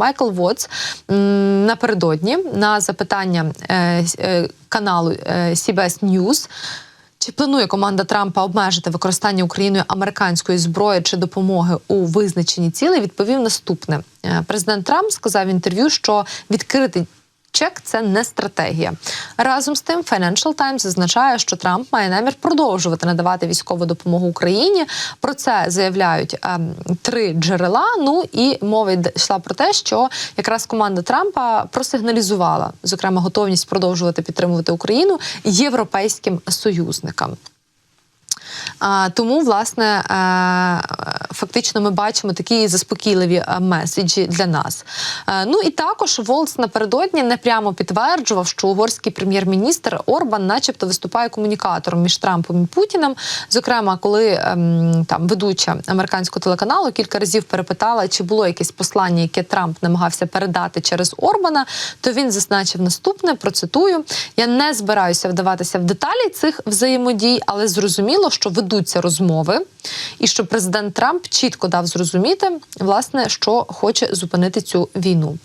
Майкл Вотс напередодні на запитання е, е, каналу е, CBS News чи планує команда Трампа обмежити використання Україною американської зброї чи допомоги у визначенні цілей? Відповів наступне: Е, президент Трамп сказав в інтерв'ю, що відкритий чек це не стратегія. Разом з тим, Financial Times зазначає, що Трамп має намір продовжувати надавати військову допомогу Україні. Про це заявляють ем, три джерела. Ну і мова йшла про те, що якраз команда Трампа просигналізувала зокрема готовність продовжувати підтримувати Україну європейським союзникам. А, тому, власне, е, фактично ми бачимо такі заспокійливі е, меседжі для нас. Е, Ну і також Волц напередодні не прямо підтверджував, що угорський прем'єр-міністр Орбан, начебто, виступає комунікатором між Трампом і Путіним. Зокрема, коли ем, там ведуча американського телеканалу кілька разів перепитала, чи було якесь послання, яке Трамп намагався передати через Орбана, то він зазначив наступне: процитую: я не збираюся вдаватися в деталі цих взаємодій, але зрозуміло, що ведуться розмови, і що президент Трамп чітко дав зрозуміти, власне, що хоче зупинити цю війну.